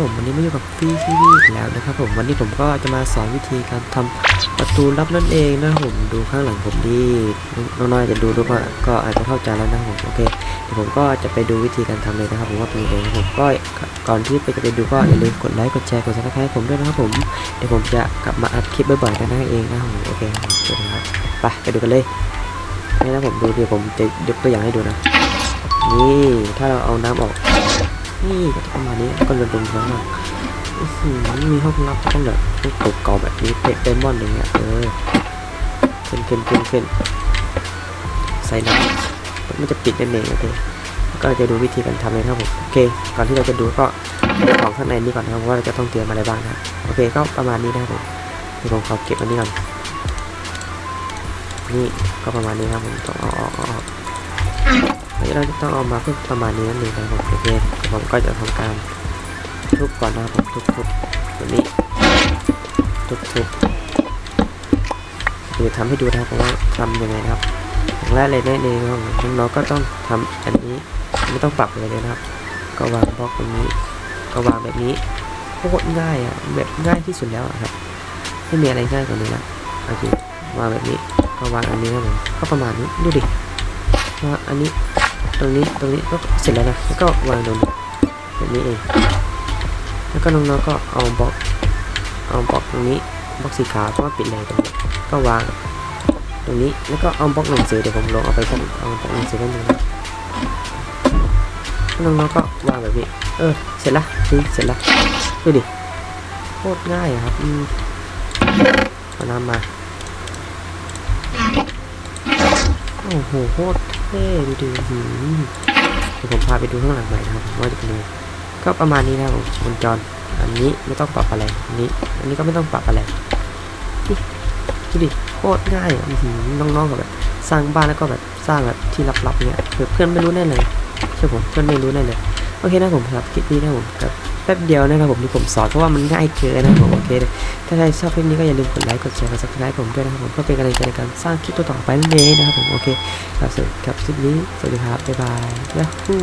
ผมวันนี้มาอยู่กับฟรีทีวีอีกแล้วนะครับผมวันนี้ผมก็จะมาสอนวิธีการทำประตูลับนั่นเองนะผมดูข้างหลังผมดีน้องๆจะดูดูก็ก็อาจจะเข้าใจแล้วนะผมโอเคเดี๋ยวผมก็จะไปดูวิธีการทำเลยนะครับผมว่าเป็นยังไงนะครับผมก็ก่อนที่ไปจะไปดูก็อย่าลืมกดไลค์กดแชร์กดซับสไครต์ผมด้วยนะครับผมเดี๋ยวผมจะกลับมาอัพคลิปบ่อยๆกันนั่นเองนะผมโอเคครับผมเจอกันครับไปไปดูกันเลยนี่นะผมดูเดี๋ยวผมจะยกตัวอย่างให้ดูนะนี่ถ้าเราเอาน้ำออก นี่ก็ประมาณนี้ก็จะลงข้างล่างอื้อหือมีห้องลับต้องแบบต้องเก่าแบบนี้เปะเดมบอนอย่างเงี้ยเออเฟ้นเฟ้นเฟ้นเฟ้นใส่น้ำมันจะปิดนั่นเองโอเคก็จะดูวิธีการทำเลยครับผมโอเคก่อนที่เราจะดูก็ของข้างในนี้ก่อนนะครับว่าเราจะต้องเตรียมอะไรบ้างนะโอเคก็ประมาณนี้นะครับผมเดี๋ยวผมขอเก็บอันนี้ก่อนนี่ก็ประมาณนี้ครับผมต้องเอาออกออก เดี๋ยวเราจะต้องเอามาเพื่อประมาณนี้นั่นเองนะครับโอเคผมก็จะทำการทุบก่อนนะครับผมทุบๆแบบนี้ทุบๆเดี๋ยวทำให้ดูนะครับว่าทำยังไงนะครับอย่างแรกเลยแน่เลยนครับน้องๆก็ต้องทำอันนี้ไม่ต้องปรับอะไรเลยนะครับ ก็วางบล็อกตรงนี้ก็วางแบบนี้โคตรง่ายอะแบบง่ายที่สุดแล้วครับไม่มีอะไรง่ายกว่านี้ละโอเควางแบบนี้ก็วางอันนี้ครับผมก็ประมาณนี้ดูดิว่าอันนี้ ตรงนี้ตรงนี้ก็เสร็จแล้วนะแล้วก็วางตรงนี้แบบนี้เองแล้วก็น้องๆก็เอาบล็อกเอาบล็อกตรงนี้บล็อกสีขาวก็มาปิดเลยตรงนี้ก็วางตรงนี้แล้วก็เอาบล็อกหนังสือเดี๋ยวผมลองเอาไปกันเอาบล็อกหนังสือกันดูนะน้องๆก็วางแบบนี้ เออ เสร็จละนี่เสร็จละดูดิโคตรง่ายครับอืมเอาน้ำมาโอ้โหโคตร เท่ดูดิหืมเดี๋ยวผมพาไปดูข้างหลังใหม่นะครับว่าจะเป็นยังไงก็ประมาณนี้นะครับผมวงจรอันนี้ไม่ต้องปรับอะไรอันนี้ อันนี้ก็ไม่ต้องปรับอะไรนี่ดูดิโคตรง่ายอะน้องๆกับแบบสร้างบ้านแล้วก็แบบสร้างแบบที่ลับๆเนี่ยเผื่อเพื่อนไม่รู้แน่เลยใช่ผมเพื่อนไม่รู้แน่เลยโอเคนะผมครับคลิปนี้นะผมครับ แป๊บเดียวนะครับผมที่ผมสอนเพราะว่ามันง่ายเกินนะครับผมโอเค ถ้าใครชอบคลิปนี้ก็อย่าลืมกดไลค์กดแชร์กดซับสไครต์ผมด้วยนะครับผมเพื่อเป็นกำลังใจในการสร้างคลิปต่อๆไปนั่นเองนะครับผมโอเคครับสวัสดีครับคลิปนี้สวัสดีครับบ๊ายบายยาฮู